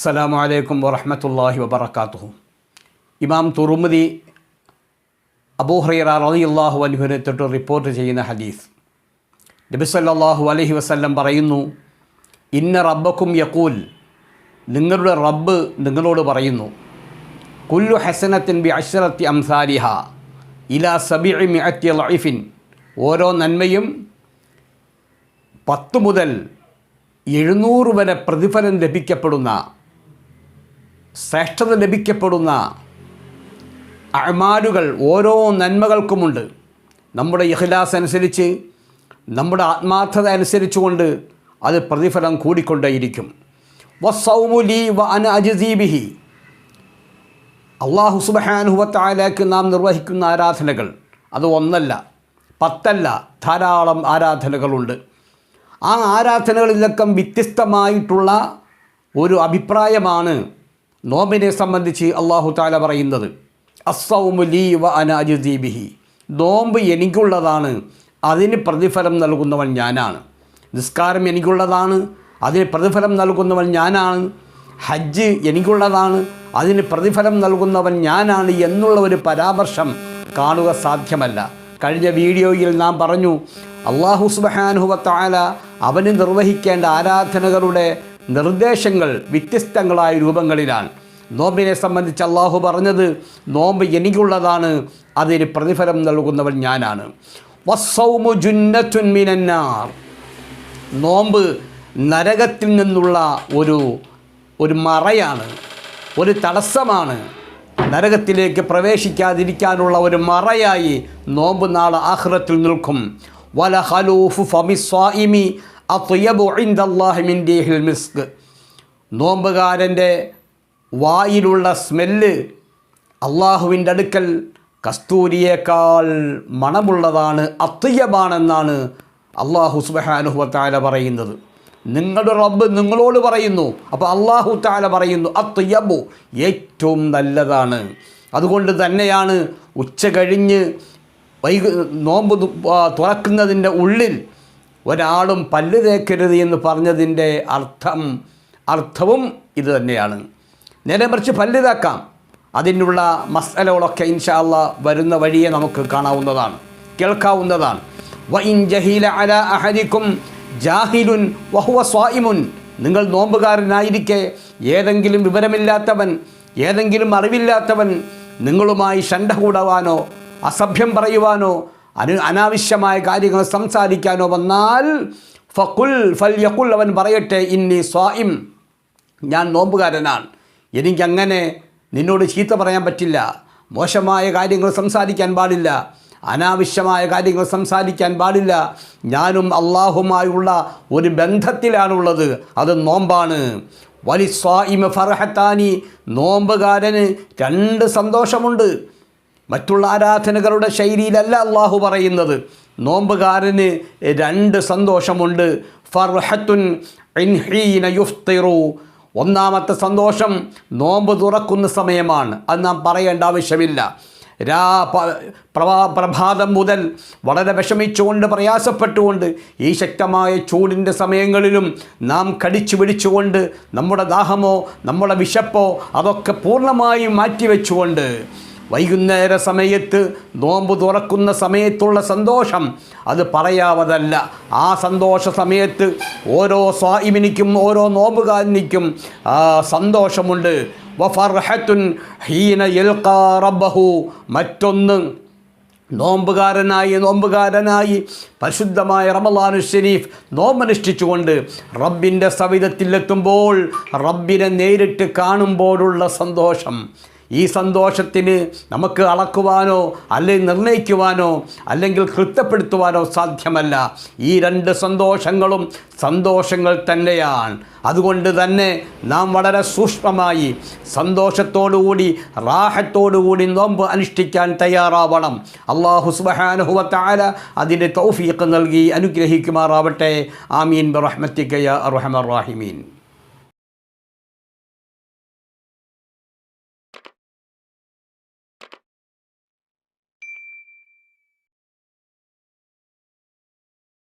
അസ്സലാമു അലൈക്കും വറഹമത്തല്ലാഹി വബർക്കാത്തുഹു ഇമാം തുറുമതി അബൂഹറൈറ റളിയല്ലാഹു അൻഹുവിനെ തൊട്ട് റിപ്പോർട്ട് ചെയ്യുന്ന ഹദീസ്. നബി അലഹി വസല്ലം പറയുന്നു ഇന്ന റബ്ബക്കും യക്കൂൽ നിങ്ങളുടെ റബ്ബ് നിങ്ങളോട് പറയുന്നു കുല്ലു ഹസനത്തിൻ ബി അഷ്റത്തി അംസാരിഹ ഇലാ സബി മിഅത്തി ലൈഫിൻ ഓരോ നന്മയും പത്ത് മുതൽ എഴുന്നൂറ് വരെ പ്രതിഫലം ലഭിക്കപ്പെടുന്ന ശ്രേഷ്ഠത ലഭിക്കപ്പെടുന്ന അമാലുകൾ ഓരോ നന്മകൾക്കുമുണ്ട്. നമ്മുടെ ഇഹ്ലാസ് അനുസരിച്ച് നമ്മുടെ ആത്മാർത്ഥത അനുസരിച്ചുകൊണ്ട് അത് പ്രതിഫലം കൂടിക്കൊണ്ടേയിരിക്കും. വസൗമുലി വ അന അജീബിഹി അള്ളാഹു സുബഹാനുഹത്തായാലേക്ക് നാം നിർവഹിക്കുന്ന ആരാധനകൾ അത് ഒന്നല്ല പത്തല്ല ധാരാളം ആരാധനകളുണ്ട്. ആ ആരാധനകളിലൊക്കെ വ്യത്യസ്തമായിട്ടുള്ള ഒരു അഭിപ്രായമാണ് നോമ്പിനെ സംബന്ധിച്ച് അള്ളാഹു താല പറയുന്നത് അസൗമു ലീ വ അനാജുദീബിഹി നോമ്പ് എനിക്കുള്ളതാണ് അതിന് പ്രതിഫലം നൽകുന്നവൻ ഞാനാണ്. നിസ്കാരം എനിക്കുള്ളതാണ് അതിന് പ്രതിഫലം നൽകുന്നവൻ ഞാനാണ്. ഹജ്ജ് എനിക്കുള്ളതാണ് അതിന് പ്രതിഫലം നൽകുന്നവൻ ഞാനാണ് എന്നുള്ള ഒരു പരാമർശം കാണുക സാധ്യമല്ല. കഴിഞ്ഞ വീഡിയോയിൽ നാം പറഞ്ഞു അള്ളാഹു സുബഹാനുഹുവത്തായ അവന് നിർവഹിക്കേണ്ട ആരാധനകളുടെ നിർദ്ദേശങ്ങൾ വ്യത്യസ്തങ്ങളായ രൂപങ്ങളിലാണ്. നോമ്പിനെ സംബന്ധിച്ച് അള്ളാഹു പറഞ്ഞത് നോമ്പ് എനിക്കുള്ളതാണ് അതിന് പ്രതിഫലം നൽകുന്നവൻ ഞാനാണ്. വസ്സൗമു നോമ്പ് നരകത്തിൽ നിന്നുള്ള ഒരു ഒരു മറയാണ് ഒരു തടസ്സമാണ്. നരകത്തിലേക്ക് പ്രവേശിക്കാതിരിക്കാനുള്ള ഒരു മറയായി നോമ്പ് നാളെ ആഹ്റത്തിൽ നിൽക്കും. വല ഹലൂഫ് ഫമി സ്വാഇമി അത്വയബു ഇൻദല്ലാഹി മിൻ ദീഹിൽ മിസ്ക്. നോമ്പുകാരന്റെ വായിലുള്ള സ്മെല്ല് അള്ളാഹുവിന്റെ അടുക്കൽ കസ്തൂരിയേക്കാൾ മണമുള്ളതാണ് അത്യബാണെന്നാണ് അള്ളാഹു സുബഹാനുഹു താല പറയുന്നത്. നിങ്ങളുടെ റബ്ബ് നിങ്ങളോട് പറയുന്നു അപ്പോൾ അള്ളാഹു താല പറയുന്നു അത്യബു ഏറ്റവും നല്ലതാണ്. അതുകൊണ്ട് തന്നെയാണ് ഉച്ച കഴിഞ്ഞ് വൈകു നോമ്പ് തുറക്കുന്നതിന്റെ ഉള്ളിൽ ഒരാളും പല്ല് തേക്കരുത് എന്ന് പറഞ്ഞതിന്റെ അർത്ഥം അർത്ഥവും ഇത് തന്നെയാണ്. നേരെ മറിച്ച് പല്ല് തേക്കാം. അതിനുള്ള മസലകളൊക്കെ ഇൻഷാ അള്ളാ വരുന്ന വഴിയെ നമുക്ക് കാണാവുന്നതാണ് കേൾക്കാവുന്നതാണ്. വ ഇൻ ജഹീല അല ജാഹിലുൻ വഹുവ സ്വായിമുൻ നിങ്ങൾ നോമ്പുകാരനായിരിക്കെ ഏതെങ്കിലും വിവരമില്ലാത്തവൻ ഏതെങ്കിലും അറിവില്ലാത്തവൻ നിങ്ങളുമായി ശണ്ട കൂടാവാനോ അസഭ്യം പറയുവാനോ അനു അനാവശ്യമായ കാര്യങ്ങൾ സംസാരിക്കാനോ വന്നാൽ ഫക്കുൽ ഫൽ അവൻ പറയട്ടെ ഇന്നി സ്വായിം ഞാൻ നോമ്പുകാരനാണ്. എനിക്കങ്ങനെ നിന്നോട് ചീത്ത പറയാൻ പറ്റില്ല. മോശമായ കാര്യങ്ങൾ സംസാരിക്കാൻ പാടില്ല. അനാവശ്യമായ കാര്യങ്ങൾ സംസാരിക്കാൻ പാടില്ല. ഞാനും അള്ളാഹുമായുള്ള ഒരു ബന്ധത്തിലാണുള്ളത്. അത് നോമ്പാണ്. വലി സ്വായിമ ഫർഹത്താനി നോമ്പുകാരന് രണ്ട് സന്തോഷമുണ്ട്. മറ്റുള്ള ആരാധനകളുടെ ശൈലിയിലല്ല അള്ളാഹു പറയുന്നത്. നോമ്പുകാരന് രണ്ട് സന്തോഷമുണ്ട്. ഫർഹത്തുൻ യുഫ്തിറു. ഒന്നാമത്തെ സന്തോഷം നോമ്പ് തുറക്കുന്ന സമയമാണ്. അത് നാം പറയേണ്ട ആവശ്യമില്ല. രാ പ്രഭാ പ്രഭാതം മുതൽ വളരെ വിഷമിച്ചുകൊണ്ട് പ്രയാസപ്പെട്ടുകൊണ്ട് ഈ ശക്തമായ ചൂടിന്റെ സമയങ്ങളിലും നാം കടിച്ചു പിടിച്ചുകൊണ്ട് നമ്മുടെ ദാഹമോ നമ്മുടെ വിശപ്പോ അതൊക്കെ പൂർണമായും മാറ്റിവെച്ചുകൊണ്ട് വൈകുന്നേര സമയത്ത് നോമ്പ് തുറക്കുന്ന സമയത്തുള്ള സന്തോഷം. അത് പറയാവതല്ല. ആ സന്തോഷ സമയത്ത് ഓരോ സ്വായിമിനിക്കും ഓരോ നോമ്പുകാരനിക്കും സന്തോഷമുണ്ട്. വഫർഹത്തുൻ ഹീന റബ്ബഹു. മറ്റൊന്ന് നോമ്പുകാരനായി നോമ്പുകാരനായി പരിശുദ്ധമായ റമലാനു ഷെരീഫ് നോമ്പനുഷ്ഠിച്ചുകൊണ്ട് റബ്ബിന്റെ സവിധത്തിലെത്തുമ്പോൾ റബ്ബിനെ നേരിട്ട് കാണുമ്പോഴുള്ള സന്തോഷം. ഈ സന്തോഷത്തിന് നമുക്ക് അളക്കുവാനോ അല്ലെങ്കിൽ നിർണയിക്കുവാനോ അല്ലെങ്കിൽ കൃത്യപ്പെടുത്തുവാനോ സാധ്യമല്ല. ഈ രണ്ട് സന്തോഷങ്ങളും സന്തോഷങ്ങൾ തന്നെയാണ്. അതുകൊണ്ട് തന്നെ നാം വളരെ സൂക്ഷ്മമായി സന്തോഷത്തോടുകൂടി റാഹത്തോടുകൂടി നോമ്പ് അനുഷ്ഠിക്കാൻ തയ്യാറാവണം. അള്ളാഹു സുബഹാനുഹുവത്താല അതിന്റെ തൗഫീഖ് നൽകി അനുഗ്രഹിക്കുമാറാവട്ടെ. ആമീൻ. ബറഹ്മത്തിക്കയ അർഹമർ റാഹിമീൻ.